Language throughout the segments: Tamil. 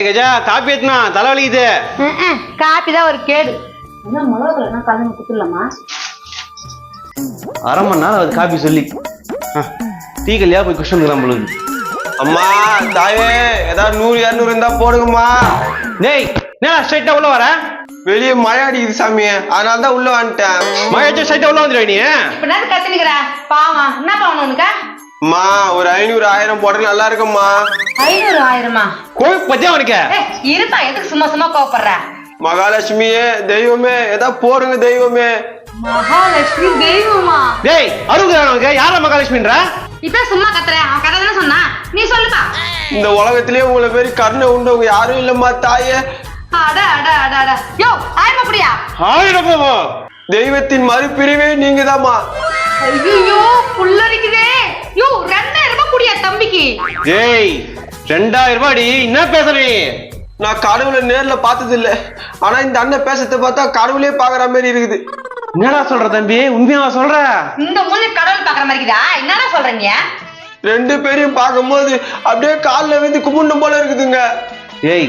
கஜா காப்பி ஏத்துனா தலைவலிக்குது. காப்பி தான் ஒரு கேடு. என்ன மிளகு? என்ன கலந்து குத்துடலாமா அரை மணி நேரம் அது காப்பி சொல்லி. ஆ, டீ கல்யா போய் குஷன் நம்மளுக்கு அம்மா தாயே ஏதாவது நூறு இரநூறு இருந்தா போடுங்கம்மா. டேய் என்ன ஸ்ட்ரைட்டா உள்ள வர? வெளியே மழை அடிக்குது சாமி. அதனால தான் உள்ள வந்துட்டேன். மழைச்சா ஸ்ட்ரைட்டா உள்ள வந்துடுவ நீ? இப்ப கத்துனுக்குற பாவம். என்ன பாவம் உனக்கு? அம்மா ஒரு ஐநூறு ஆயிரம் போட நல்லா இருக்கும்மா. ஐநூறு ஆயிரமா? கோவில் பத்தியா உனக்கு ஏய், இருப்பா எதுக்கு சும்மா சும்மா கோவப்படுற? மகாலட்சுமியே தெய்வமே ஏதாவது போடுங்க தெய்வமே. மகாலட்சுமி தெய்வமா? டேய் அருகு உனக்கு யார மகாலட்சுமின்ற? இப்ப சும்மா கத்துற அவன் கதை தானே சொன்னா நீ சொல்லுப்பா. இந்த உலகத்திலேயே உங்களை மாரி கருணை உண்டவங்க யாரும் இல்லம்மா தாயே. அட அட அட அட. யோ ஆயிரம் அப்படியா ஆயிரம் தெய்வத்தின் மறுபிரிவே நீங்க ஐயோ புல்லரிக்குதே. யோ குடியா தம்பிக்கு. டேய் ரெண்டாயிரம் ரூபாடி என்ன பேசுற? நீ நான் கடவுளை நேர்ல பார்த்தது இல்ல ஆனா இந்த அண்ணன் பேசுறத பார்த்தா கடவுளே பாக்குற மாதிரி இருக்குது. என்னடா சொல்ற தம்பி? உண்மையா சொல்ற? இந்த மூணு கடவுள் பாக்குற மாதிரி இருக்குதா? என்னடா சொல்றீங்க ரெண்டு பேரையும் பார்க்கும்போது அப்படியே காலில் வந்து கும்பிடணும் போல இருக்குதுங்க. ஏய்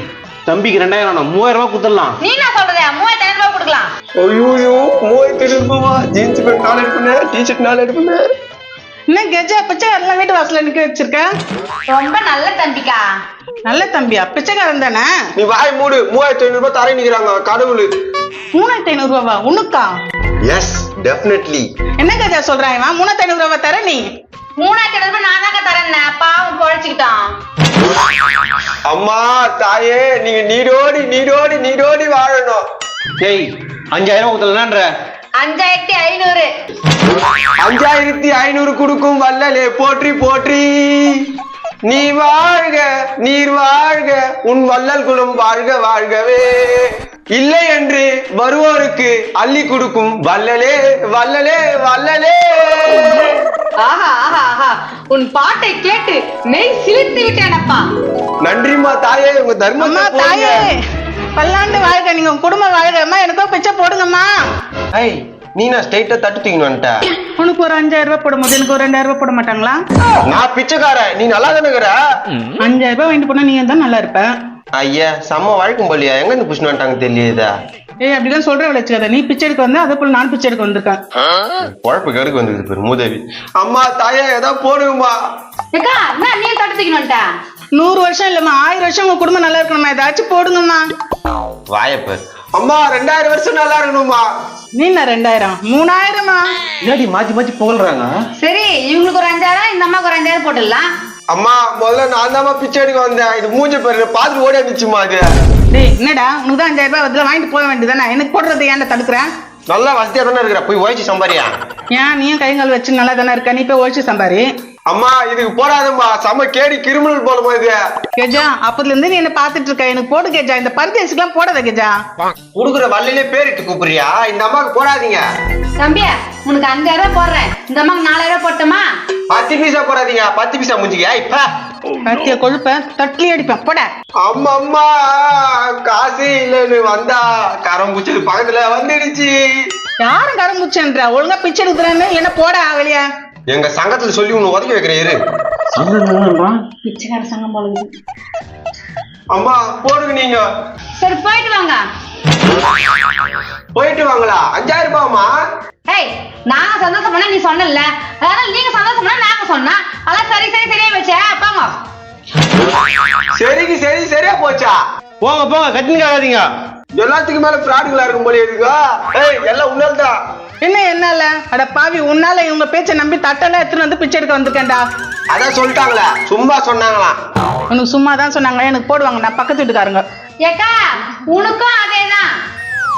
தம்பிக்கு ரெண்டாயிரம் வேணும். மூவாயிரம் ரூபாய் குத்துடலாம் நீ என்ன சொல்றது? மூவாயிரத்தி ஐநூறு ரூபாய் கொடுக்கலாம். ஐயோ மூவாயிரத்தி ரூபாவா? ஜீன்ஸ் பேண்ட் நாலு எடுப்பேன் டிஷர்ட் நாலு எடுப்பேன். என்ன கெஜா பிச்சைக்காரன் வீட்டு வாசல்ல நிக்க வச்சிருக்க? ரொம்ப நல்ல தம்பிக்கா. நல்ல தம்பியா? பிச்சைக்காரன் தானே? நீ வாய் மூடு. மூவாயிரத்தி ஐநூறு ரூபாய் தரேன் நிக்கிறாங்க கடவுள். மூணாயிரத்தி ஐநூறு ரூபாவா? உனக்கா எஸ் டெஃபினெட்லி என்ன கஜா சொல்றான் இவன்? மூணாயிரத்தி ஐநூறு ரூபாய் தர நீ. மூணாயிரத்தி ஐநூறு ரூபாய் நான் தாங்க தரேன் பாவம் பொழைச்சுக்கிட்டான். அம்மா தாயே நீங்க நீடோடி நீடோடி நீடோடி வாழணும். டேய் அஞ்சாயிரம் குத்தலன்ற அஞ்சாயிரத்தி ஐநூறு. அஞ்சாயிரத்தி ஐநூறு கொடுக்கும் வல்லலே போற்றி போற்றி. நீ வாழ்க நீர் வாழ்க உன் வள்ளல் குலம் வாழ்க வாழ்கவே. இல்லை என்று வருவோருக்கு அள்ளி கொடுக்கும் வல்லலே வல்லலே வல்லலே ஆஹா ஆஹா ஆஹா. உன் பாட்டை கேட்டு மெய் சிலிர்த்து விட்டேனப்பா நன்றிம்மா தாயே உங்க அம்மா தர்மத்தை தாயே. பல்லாண்டு வாழ்க நீங்க உங்க குடும்பம் வாழ்கம்மா எனக்கோ பிச்சை போடுங்கம்மா. ஐய் நீ நான் ஸ்ட்ரைட்டா தட்டு தூக்கின்னு வந்துட்ட. உனக்கு ஒரு அஞ்சாயிரம் ரூபாய் போடும் போது எனக்கு ஒரு ரெண்டாயிரம் ரூபாய் போட மாட்டாங்களா? நான் பிச்சைக்காரன் நீ நல்லா தானேங்கிற அஞ்சாயிரம் ரூபாய் வாங்கிட்டு போனா நீங்க தான் நல்லா இருப்ப? ஐயா செம்ம வழக்கம் போலியா? எங்க இருந்து புஷ்ணு வந்துட்டாங்க தெரியலையேதா ஏய் அப்படிலாம் சொல்ற வச்சுக்காத. நீ பிச்சை எடுக்க வந்தா அதே போல நான் பிச்சை எடுக்க வந்திருக்கேன். குழப்பு கருக்கு வந்துருக்குது பேரு மூதேவி. அம்மா தாயே ஏதாவது போடுங்கம்மா. ஏக்கா என்ன நீ வந்துட்ட? நூறு வருஷம் இல்லம்மா ஆயிரம் வருஷம் உங்க குடும்பம் நல்லா இருக்கணும்மா. ஏதாச்சும் போடுங்கம்மா. வாயப்பர் அம்மா ரெண்டாயிரம் வருஷம் நல்லா இருக்கணும்மா. நீ என்ன ரெண்டாயிரம். மூணாயிரமா? என்னடி மாத்தி மாத்தி புகழ்றாங்க? சரி இவங்களுக்கு ஒரு அஞ்சாயிரம் இந்த அம்மாவுக்கு ஒரு அஞ்சாயிரம் போட்டுடலாம். அம்மா முதல்ல நான் தாம்மா பிச்சை எடுக்க வந்தேன். இது மூஞ்ச பேரு பார்த்துட்டு ஓடி வந்துச்சுமா அது. டேய் என்னடா உனக்கு தான் அஞ்சாயிரம் ரூபாய் வருதுல வாங்கிட்டு போக வேண்டியதானே எனக்கு போடுறது ஏன்டா தடுக்கிறேன் நல்லா வசதியா தானே இருக்கிற? போய் உழைச்சி சம்பாரியா? ஏன் நீயும் கைகால் வச்சு நல்லா தானே இருக்க? நீ போய் ஒழிச்சு சம்பாரி. அம்மா இதுக்கு போடாதம்மா. செம்ம கேடி கிரிமினல் போலமா இது. கெஜா அப்பதுல இருந்து நீ என்ன பாத்துட்டு இருக்க எனக்கு போடு கெஜா. இந்த பருத்தேசிக்கெல்லாம் போடாத கெஜா. குடுக்குற வள்ளிலே பேரிட்டு கூப்பிடுறியா? இந்த அம்மாவுக்கு போடாதீங்க. தம்பி உனக்கு அஞ்சாயிரம் ரூபாய் போடுறேன். இந்த அம்மாவுக்கு நாலாயிரம் ரூபாய் போட்டுமா? பத்து பைசா போடாதீங்க. பத்து பைசா முடிஞ்சுக்க இப்ப கத்திய கொழுப்ப தட்லி அடிப்பேன். போட. அம்மா அம்மா காசு இல்லைன்னு வந்தா கரம் பூச்சது பக்கத்துல வந்துடுச்சு. யாரும் கரும்புச்சன்றா ஒழுங்கா பிச்சை எடுக்கிறேன்னு? என்ன போட வெளியா? எங்க சங்கத்துல சொல்லி உன்னை ஒதுக்கி வைக்கிறேன் இரு. பிச்சைக்கார சங்கம் போல இருக்குது. அம்மா போடுங்க நீங்க. சரி போயிட்டு வாங்க. போயிட்டு வாங்களா? அஞ்சாயிரம் ரூபாய்மா ஏய் நாங்க சந்தோஷம் பண்ணா நீ சொன்னல அதனால நீங்க சந்தோஷம் பண்ணா நாங்க சொன்னா. அதான் சரி சரி சரியா வச்சே போங்க. சரிக்கு சரி சரியா போச்சா? போங்க போங்க கட்டின்னு கேட்காதீங்க எல்லாத்துக்கும் மேல ஃப்ராடுகளா இருக்கும் போல இருக்குங்க. ஏய் எல்லாம் உன்னால்தான் தான் என்ன என்னால அட பாவி உன்னால இவங்க பேச்சை நம்பி தட்டெல்லாம் எடுத்துட்டு வந்து பிச்சை எடுக்க வந்திருக்கேன்டா. அதான் சொல்லிட்டாங்களே சும்மா சொன்னாங்களாம். உனக்கு சும்மா தான் சொன்னாங்க எனக்கு போடுவாங்க நான் பக்கத்து வீட்டுக்காரங்க. ஏக்கா உனக்கும் அதேதான்.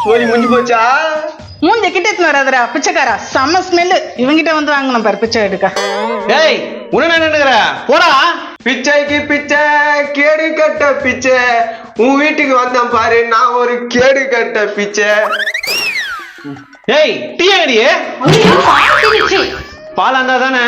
சோழி முடிஞ்சு போச்சா? மூஞ்ச கிட்ட எடுத்துன்னு வராதடா பிச்சைக்காரா. செம்ம ஸ்மெல்லு இவங்கிட்ட வந்து வாங்கணும் பாரு பிச்சை எடுக்க. டேய் உன்ன நின்னுக்கிற போடா. பிச்சைக்கு பிச்சை கேடு கட்ட பிச்சை. உன் வீட்டுக்கு வந்தேன் பாரு நான் ஒரு கேடு கட்ட பிச்சை. டேய் டீ அடி ஐயோ பால் திணிச்சு பால் இருந்தா தானே?